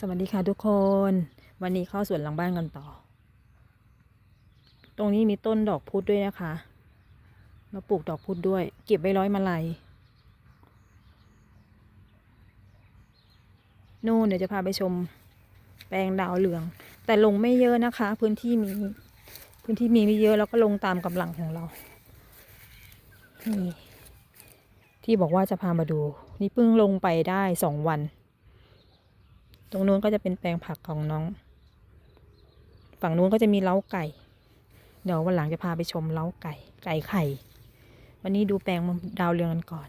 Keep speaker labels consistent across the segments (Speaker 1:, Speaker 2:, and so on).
Speaker 1: สวัสดีค่ะทุกคน วันนี้เข้าสวนหลังบ้านกันต่อ ตรงนี้มีต้นดอกพุธด้วยนะคะ เราปลูกดอกพุธด้วย เก็บไว้ร้อยมาลัยนู่นเดี๋ยวจะพาไปชมแปลงดาวเหลือง แต่ลงไม่เยอะนะคะ พื้นที่มี พื้นที่มีไม่เยอะแล้วก็ลงตามกำลังของเรา นี่ ที่บอกว่าจะพามาดู นี่เพิ่งลงไปได้สองวัน ตรงนู้นก็จะเป็นแปลงผักของน้อง ฝั่งนู้นก็จะมีเล้าไก่ เดี๋ยววันหลังจะพาไปชมเล้าไก่ ไก่ไข่ วันนี้ดูแปลงดาวเรืองกันก่อน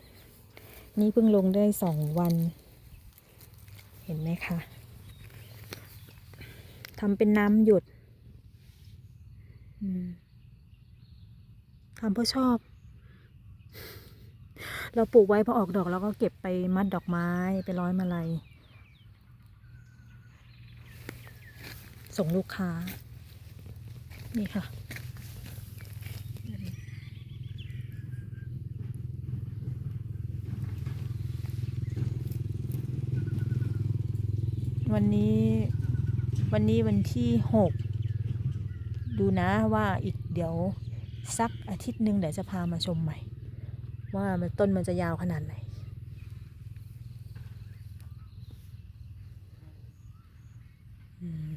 Speaker 1: นี่เพิ่งลงได้สองวัน เห็นไหมคะทำเป็นน้ำหยดทำเพราะชอบ เราปลูกไว้พอออกดอกเราก็เก็บไปมัดดอกไม้ไปร้อยมาลัย ส่งลูกค้า นี่ค่ะ วันนี้วันนี้วันที่หกดูนะว่าอีกเดี๋ยวสักอาทิตย์หนึ่งเดี๋ยวจะพามาชมใหม่ ว่ามันต้นมันจะยาวขนาดไหนอืม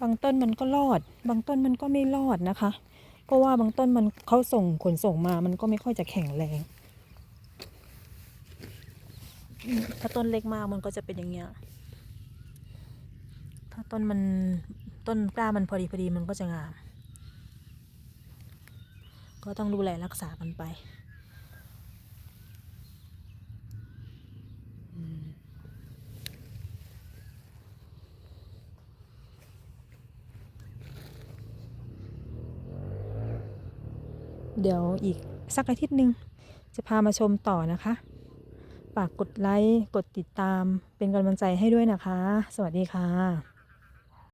Speaker 1: บางต้นมันก็รอด บางต้นมันก็ไม่รอดนะคะ เพราะว่าบางต้นมันเขาส่งขนส่งมามันก็ไม่ค่อยจะแข็งแรง ถ้าต้นเล็กมากมันก็จะเป็นอย่างเงี้ย ถ้าต้นมันต้นกล้ามันพอดีพอดีมันก็จะงาม ก็ต้องดูแลรักษากันไป เดี๋ยวอีกสักอาทิตย์หนึ่งจะพามาชมต่อนะคะฝากกดไลค์ กดติดตามเป็นกำลังใจให้ด้วยนะคะ สวัสดีค่ะ